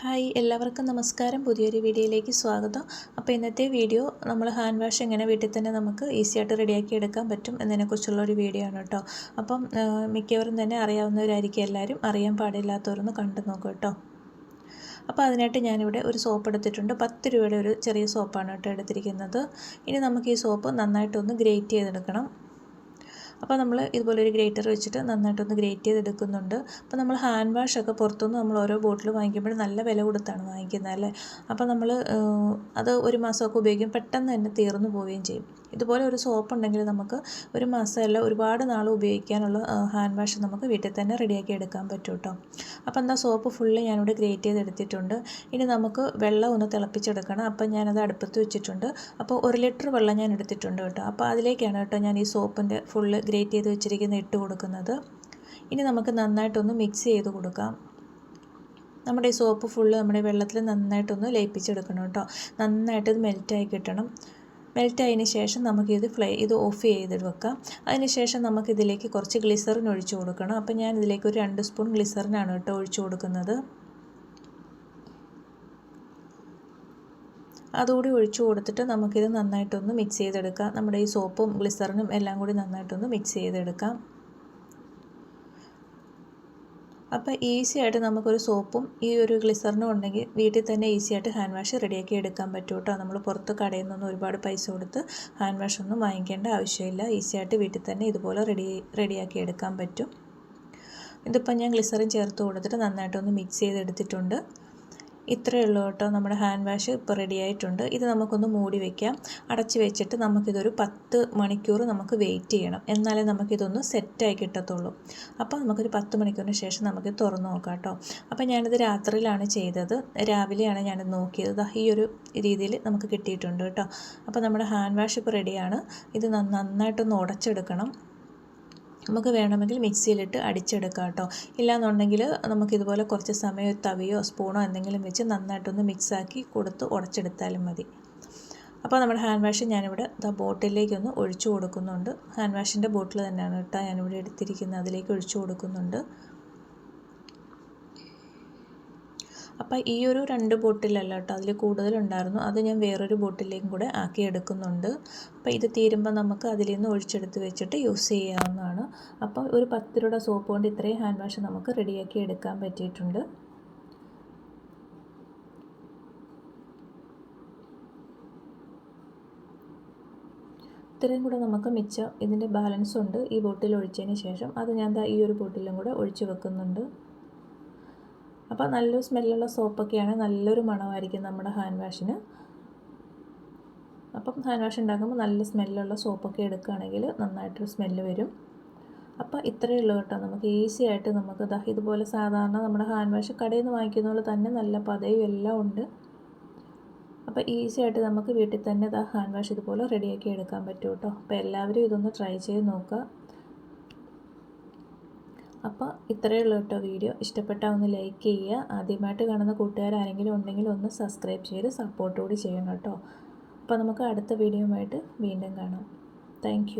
Hi എല്ലാവർക്കും നമസ്കാരം. പുതിയൊരു വീഡിയോയിലേക്ക് സ്വാഗതം. അപ്പോൾ ഇന്നത്തെ വീഡിയോ നമ്മൾ ഹാൻഡ് വാഷ് എങ്ങനെ വീട്ടിൽ തന്നെ നമുക്ക് ഈസി ആയിട്ട് റെഡിയാക്കി എടുക്കാൻ പറ്റും എന്നതിനെക്കുറിച്ചുള്ള ഒരു വീഡിയോ ആണ് കേട്ടോ. അപ്പം മിക്കവരും തന്നെ അറിയാവുന്നവരായിരിക്കും എല്ലാവരും. അറിയാൻ പാടില്ലാത്തവരൊന്ന് കണ്ടു നോക്കും കേട്ടോ. അപ്പോൾ അതിനായിട്ട് ഞാനിവിടെ ഒരു സോപ്പ് എടുത്തിട്ടുണ്ട്. പത്ത് രൂപയുടെ ഒരു ചെറിയ സോപ്പാണ് കേട്ടോ എടുത്തിരിക്കുന്നത്. ഇനി നമുക്ക് ഈ സോപ്പ് നന്നായിട്ടൊന്ന് ഗ്രേറ്റ് ചെയ്തെടുക്കണം. അപ്പോൾ നമ്മൾ ഇതുപോലെ ഒരു ഗ്രേറ്റർ വെച്ചിട്ട് നന്നായിട്ടൊന്ന് ഗ്രേറ്റ് ചെയ്തെടുക്കുന്നുണ്ട്. അപ്പോൾ നമ്മൾ ഹാൻഡ് വാഷ് ഒക്കെ പുറത്തുനിന്ന് നമ്മൾ ഓരോ ബോട്ടിൽ വാങ്ങിക്കുമ്പോൾ നല്ല വില കൊടുത്താണ് വാങ്ങിക്കുന്നത് അല്ലേ? അപ്പോൾ നമ്മൾ അത് ഒരു മാസമൊക്കെ ഉപയോഗിക്കും പെട്ടെന്ന് തന്നെ തീർന്നു പോവുകയും ചെയ്യും. ഇതുപോലെ ഒരു സോപ്പ് ഉണ്ടെങ്കിൽ നമുക്ക് ഒരു മാസമല്ല ഒരുപാട് നാൾ ഉപയോഗിക്കാനുള്ള ഹാൻഡ് വാഷ് നമുക്ക് വീട്ടിൽ തന്നെ റെഡിയാക്കി എടുക്കാൻ പറ്റും കേട്ടോ അപ്പോൾ എന്താ സോപ്പ് ഫുള്ള് ഞാനിവിടെ ഗ്രേറ്റ് ചെയ്തെടുത്തിട്ടുണ്ട് ഇനി നമുക്ക് വെള്ളം ഒന്ന് തിളപ്പിച്ചെടുക്കണം. അപ്പം ഞാനത് അടുപ്പത്ത് വെച്ചിട്ടുണ്ട്. അപ്പോൾ ഒരു ലിറ്റർ വെള്ളം ഞാൻ എടുത്തിട്ടുണ്ട് കേട്ടോ. അപ്പോൾ അതിലേക്കാണ് കേട്ടോ ഞാൻ ഈ സോപ്പിന്റെ ഫുള്ള് ഗ്രേറ്റ് ചെയ്ത് വെച്ചിരിക്കുന്ന ഇട്ട് കൊടുക്കുന്നത്. ഇനി നമുക്ക് നന്നായിട്ടൊന്ന് മിക്സ് ചെയ്ത് കൊടുക്കാം. നമ്മുടെ ഈ സോപ്പ് ഫുള്ള് നമ്മുടെ വെള്ളത്തിൽ നന്നായിട്ടൊന്ന് ലയിപ്പിച്ചെടുക്കണം കേട്ടോ. നന്നായിട്ട് ഇത് മെൽറ്റായി കിട്ടണം. മെൽറ്റ് ആയതിന് ശേഷം നമുക്കിത് ഫ്ലൈ ഇത് ഓഫ് ചെയ്ത് വെക്കാം. അതിന് ശേഷം നമുക്കിതിലേക്ക് കുറച്ച് ഗ്ലിസറിൻ ഒഴിച്ചു കൊടുക്കണം. അപ്പം ഞാൻ ഇതിലേക്ക് ഒരു രണ്ട് സ്പൂൺ ഗ്ലിസറിനാണ് കേട്ടോ ഒഴിച്ചു കൊടുക്കുന്നത്. അതുകൂടി ഒഴിച്ചു കൊടുത്തിട്ട് നമുക്കിത് നന്നായിട്ടൊന്ന് മിക്സ് ചെയ്തെടുക്കാം. നമ്മുടെ ഈ സോപ്പും ഗ്ലിസറിനും എല്ലാം കൂടി നന്നായിട്ടൊന്ന് മിക്സ് ചെയ്തെടുക്കാം. അപ്പോൾ ഈസി ആയിട്ട് നമുക്കൊരു സോപ്പും ഈ ഒരു ഗ്ലിസറിനും ഉണ്ടെങ്കിൽ വീട്ടിൽ തന്നെ ഈസി ആയിട്ട് ഹാൻഡ് വാഷ് റെഡിയാക്കി എടുക്കാൻ പറ്റും കേട്ടോ. നമ്മൾ പുറത്ത് കടയിൽ നിന്നൊന്നും ഒരുപാട് പൈസ കൊടുത്ത് ഹാൻഡ് വാഷ് ഒന്നും വാങ്ങിക്കേണ്ട ആവശ്യമില്ല. ഈസി ആയിട്ട് വീട്ടിൽ തന്നെ ഇതുപോലെ റെഡി റെഡിയാക്കി എടുക്കാൻ പറ്റും. ഇതിപ്പോൾ ഞാൻ ഗ്ലിസറിൻ ചേർത്ത് കൊടുത്തിട്ട് നന്നായിട്ടൊന്ന് മിക്സ് ചെയ്തെടുത്തിട്ടുണ്ട്. ഇത്രയേ ഉള്ളൂ കേട്ടോ. നമ്മുടെ ഹാൻഡ് വാഷ് ഇപ്പോൾ റെഡി ആയിട്ടുണ്ട്. ഇത് നമുക്കൊന്ന് മൂടി വയ്ക്കാം അടച്ച് വെച്ചിട്ട് നമുക്കിതൊരു പത്ത് മണിക്കൂർ നമുക്ക് വെയിറ്റ് ചെയ്യണം. എന്നാലേ നമുക്കിതൊന്ന് സെറ്റായി കിട്ടത്തുള്ളൂ. അപ്പോൾ നമുക്കൊരു പത്ത് മണിക്കൂറിന് ശേഷം നമുക്ക് തുറന്ന് നോക്കാം കേട്ടോ. അപ്പോൾ ഞാനിത് രാത്രിയിലാണ് ചെയ്തത്. രാവിലെയാണ് ഞാനിത് നോക്കിയത്. ഈ ഒരു രീതിയിൽ നമുക്ക് കിട്ടിയിട്ടുണ്ട് കേട്ടോ. അപ്പോൾ നമ്മുടെ ഹാൻഡ് വാഷ് ഇപ്പോൾ റെഡിയാണ് ഇത് നന്നായിട്ടൊന്ന് ഉടച്ചെടുക്കണം. നമുക്ക് വേണമെങ്കിൽ മിക്സിയിലിട്ട് അടിച്ചെടുക്കാം കേട്ടോ. ഇല്ലാന്നുണ്ടെങ്കിൽ നമുക്കിതുപോലെ കുറച്ച് സമയം തവിയോ സ്പൂണോ എന്തെങ്കിലും വെച്ച് നന്നായിട്ടൊന്ന് മിക്സാക്കി കൊടുത്ത് ഉടച്ചെടുത്താലും മതി. അപ്പോൾ നമ്മുടെ ഹാൻഡ് വാഷ് ഞാനിവിടെ ദ ബോട്ടിലേക്കൊന്ന് ഒഴിച്ചു കൊടുക്കുന്നുണ്ട്. ഹാൻഡ് വാഷിന്റെ ബോട്ടിൽ തന്നെയാണ് കേട്ടോ ഞാനിവിടെ എടുത്തിരിക്കുന്നത്. അതിലേക്ക് ഒഴിച്ചു കൊടുക്കുന്നുണ്ട്. അപ്പോൾ ഈ ഒരു രണ്ട് ബോട്ടിലല്ല കേട്ടോ അതിൽ കൂടുതലുണ്ടായിരുന്നു. അത് ഞാൻ വേറൊരു ബോട്ടിലേക്കും കൂടെ ആക്കി എടുക്കുന്നുണ്ട്. അപ്പോൾ ഇത് തീരുമ്പോൾ നമുക്ക് അതിൽ നിന്ന് ഒഴിച്ചെടുത്ത് വെച്ചിട്ട് യൂസ് ചെയ്യാവുന്നതാണ്. അപ്പോൾ ഒരു പത്ത് രൂപയുടെ സോപ്പ് കൊണ്ട് ഇത്രയും ഹാൻഡ് വാഷ് നമുക്ക് റെഡിയാക്കി എടുക്കാൻ പറ്റിയിട്ടുണ്ട്. ഇത്രയും കൂടെ നമുക്ക് മിച്ചം ഇതിന്റെ ബാലൻസ് ഉണ്ട്. ഈ ബോട്ടിൽ ഒഴിച്ചതിന് ശേഷം അത് ഞാൻ ഈ ഒരു ബോട്ടിലും കൂടെ ഒഴിച്ചു വെക്കുന്നുണ്ട്. അപ്പോൾ നല്ലൊരു സ്മെല്ലുള്ള സോപ്പൊക്കെയാണ് നല്ലൊരു മണമായിരിക്കും നമ്മുടെ ഹാൻഡ് വാഷിന്. അപ്പം ഹാൻഡ് വാഷ് ഉണ്ടാക്കുമ്പോൾ നല്ല സ്മെല്ലുള്ള സോപ്പൊക്കെ എടുക്കുകയാണെങ്കിൽ നന്നായിട്ടൊരു സ്മെല്ല് വരും. അപ്പോൾ ഇത്രയേ ഉള്ളൂ കേട്ടോ. നമുക്ക് ഈസി ആയിട്ട് നമുക്ക് ദാ ഇതുപോലെ സാധാരണ നമ്മുടെ ഹാൻഡ് വാഷ് കടയിൽ നിന്ന് വാങ്ങിക്കുന്ന പോലെ തന്നെ നല്ല പതയും എല്ലാം ഉണ്ട്. അപ്പോൾ ഈസി ആയിട്ട് നമുക്ക് വീട്ടിൽ തന്നെ ദാ ഹാൻഡ് വാഷ് ഇതുപോലെ റെഡിയാക്കി എടുക്കാൻ പറ്റും കേട്ടോ. അപ്പോൾ എല്ലാവരും ഇതൊന്ന് ട്രൈ ചെയ്ത് നോക്കുക. അപ്പോൾ ഇത്രയേ ഉള്ളൂ കേട്ടോ വീഡിയോ. ഇഷ്ടപ്പെട്ടാൽ ഒന്ന് ലൈക്ക് ചെയ്യുക. ആദ്യമായിട്ട് കാണുന്ന കൂട്ടുകാരാരെങ്കിലും ഉണ്ടെങ്കിൽ ഒന്ന് സബ്സ്ക്രൈബ് ചെയ്ത് സപ്പോർട്ട് കൂടി ചെയ്യണം കേട്ടോ. അപ്പോൾ നമുക്ക് അടുത്ത വീഡിയോ ആയിട്ട് വീണ്ടും കാണാം. താങ്ക്